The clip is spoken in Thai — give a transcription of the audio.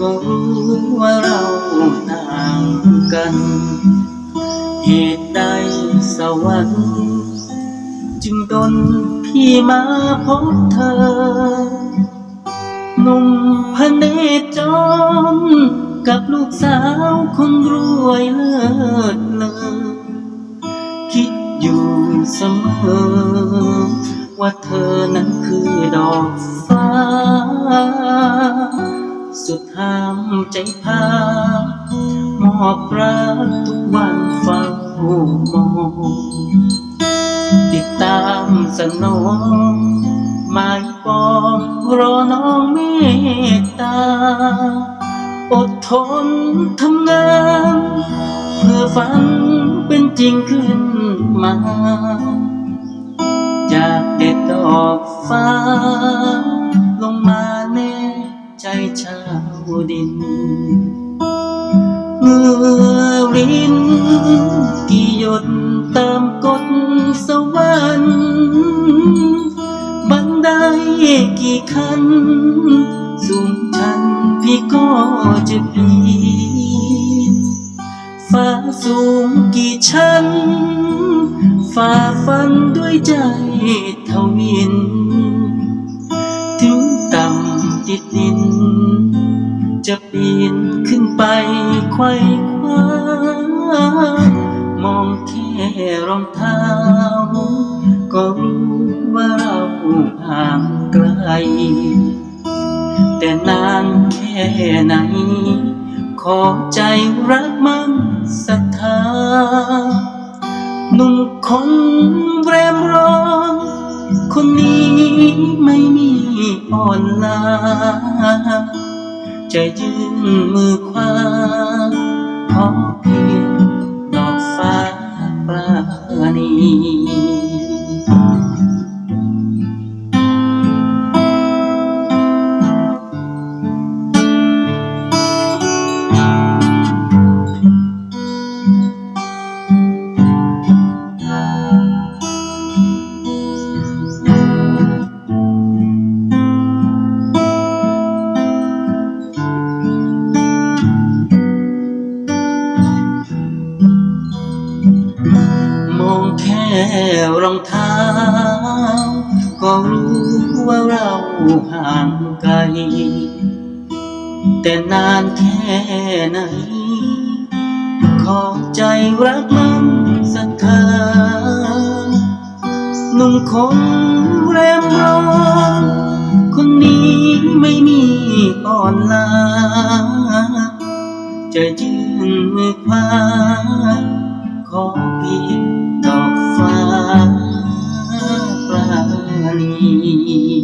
ก็รู้ว่าเราต่างกัน เหตุใดสวรรค์จึงดนพี่มาพบเธอ หนุ่มพเนจรกับลูกสาวคนรวยเลิศเลอคิดอยู่เสมอ ว่าเธอนั้นคือดอกฟ้า สุดห้ามใจพามอบรักทุกวันเฝ้ามองติดตามสนองหมายปองรอน้องเมตตา อดทนทำงาน เพื่อฝันเป็นจริงขึ้นมาจากเด็ดดอกฟ้าลงมา ชาวดิน เมื่อรินกี่หยดตามกฎสวรรค์บันไดกี่ขั้นสูงชันพี่ก็จะปีนฟ้าสูงกี่ชั้นฝ่าฟันด้วยใจทวิน ถึงต่ำติดดิน จะปีนขึ้นไปไขว้คว้ามองแค่รองเท้า ก็รู้ว่าเราห่างไกล แต่นานแค่ไหน ขอใจรักมันศรัทธาหนุ่มคนแรมร้อนคนนี้ไม่มีอ่อนลา จะยื่นมือคว้าขอเพียงดอกฟ้าปราณี รองเท้า ก็รู้ว่าเราห่างไกล แต่นานแค่ไหน ขอใจรักมันศรัทธาหนุ่มคนแรมร้อนคนนี้ไม่มีอ่อนลาจะยื่นมือคว้าขอเพียง জানি।